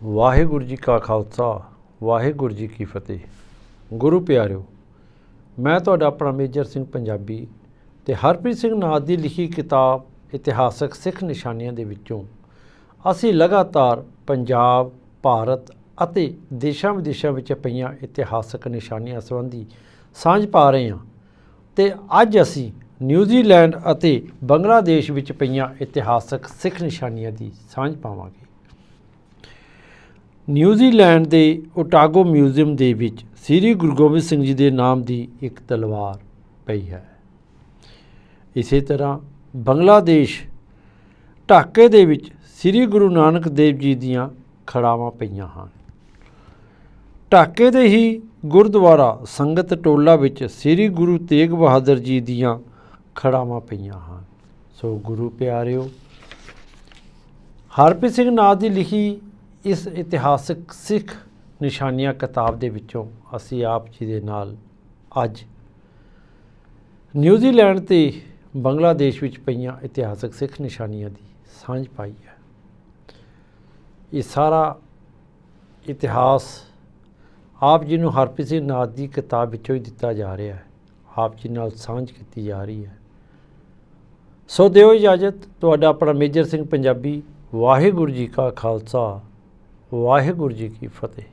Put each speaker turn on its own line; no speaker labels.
ਵਾਹਿਗੁਰੂ ਜੀ ਕਾ ਖਾਲਸਾ, ਵਾਹਿਗੁਰੂ ਜੀ ਕੀ ਫਤਿਹ। ਗੁਰੂ ਪਿਆਰਿਓ, ਮੈਂ ਤੁਹਾਡਾ ਆਪਣਾ ਮੇਜਰ ਸਿੰਘ ਪੰਜਾਬੀ ਤੇ ਹਰਪ੍ਰੀਤ ਸਿੰਘ ਨਾਥ ਦੀ ਲਿਖੀ ਕਿਤਾਬ ਇਤਿਹਾਸਕ ਸਿੱਖ ਨਿਸ਼ਾਨੀਆਂ ਦੇ ਵਿੱਚੋਂ ਅਸੀਂ ਲਗਾਤਾਰ ਪੰਜਾਬ, ਭਾਰਤ ਅਤੇ ਦੇਸ਼ਾਂ ਵਿਦੇਸ਼ਾਂ ਵਿੱਚ ਪਈਆਂ ਇਤਿਹਾਸਕ ਨਿਸ਼ਾਨੀਆਂ ਸੰਬੰਧੀ ਸਾਂਝ ਪਾ ਰਹੇ ਹਾਂ ਤੇ ਅੱਜ ਅਸੀਂ ਨਿਊਜ਼ੀਲੈਂਡ ਅਤੇ ਬੰਗਲਾਦੇਸ਼ ਵਿੱਚ ਪਈਆਂ ਇਤਿਹਾਸਕ ਸਿੱਖ ਨਿਸ਼ਾਨੀਆਂ ਦੀ ਸਾਂਝ ਪਾਵਾਂਗੇ। ਨਿਊਜ਼ੀਲੈਂਡ ਦੇ ਓਟਾਗੋ ਮਿਊਜ਼ੀਅਮ ਦੇ ਵਿੱਚ ਸ੍ਰੀ ਗੁਰੂ ਗੋਬਿੰਦ ਸਿੰਘ ਜੀ ਦੇ ਨਾਮ ਦੀ ਇੱਕ ਤਲਵਾਰ ਪਈ ਹੈ। ਇਸੇ ਤਰ੍ਹਾਂ ਬੰਗਲਾਦੇਸ਼ ਢਾਕੇ ਦੇ ਵਿੱਚ ਸ੍ਰੀ ਗੁਰੂ ਨਾਨਕ ਦੇਵ ਜੀ ਦੀਆਂ ਖੜਾਵਾਂ ਪਈਆਂ ਹਨ। ਢਾਕੇ ਦੇ ਹੀ ਗੁਰਦੁਆਰਾ ਸੰਗਤ ਟੋਲਾ ਵਿੱਚ ਸ੍ਰੀ ਗੁਰੂ ਤੇਗ ਬਹਾਦਰ ਜੀ ਦੀਆਂ ਖੜਾਵਾਂ ਪਈਆਂ ਹਨ। ਸੋ ਗੁਰੂ ਪਿਆਰਿਓ, ਹਰਪ੍ਰੀਤ ਸਿੰਘ ਨਾਥ ਦੀ ਲਿਖੀ ਇਸ ਇਤਿਹਾਸਕ ਸਿੱਖ ਨਿਸ਼ਾਨੀਆਂ ਕਿਤਾਬ ਦੇ ਵਿੱਚੋਂ ਅਸੀਂ ਆਪ ਜੀ ਦੇ ਨਾਲ ਅੱਜ ਨਿਊਜ਼ੀਲੈਂਡ ਤੇ ਬੰਗਲਾਦੇਸ਼ ਵਿੱਚ ਪਈਆਂ ਇਤਿਹਾਸਕ ਸਿੱਖ ਨਿਸ਼ਾਨੀਆਂ ਦੀ ਸਾਂਝ ਪਾਈ ਹੈ। ਇਹ ਸਾਰਾ ਇਤਿਹਾਸ ਆਪ ਜੀ ਨੂੰ ਹਰਪ੍ਰੀਤ ਸਿੰਘ ਨਾਥ ਦੀ ਕਿਤਾਬ ਵਿੱਚੋਂ ਹੀ ਦਿੱਤਾ ਜਾ ਰਿਹਾ ਹੈ। ਆਪ ਜੀ ਨਾਲ ਸਾਂਝ ਕੀਤੀ ਜਾ ਰਹੀ ਹੈ। ਸੋ ਦਿਓ ਇਜਾਜ਼ਤ, ਤੁਹਾਡਾ ਆਪਣਾ ਮੇਜਰ ਸਿੰਘ ਪੰਜਾਬੀ ਵਾਹਿਗੁਰੂ ਜੀ ਕਾ ਖਾਲਸਾ। ਵਾਹਿਗੁਰੂ ਜੀ ਕੀ ਫਤਿਹ।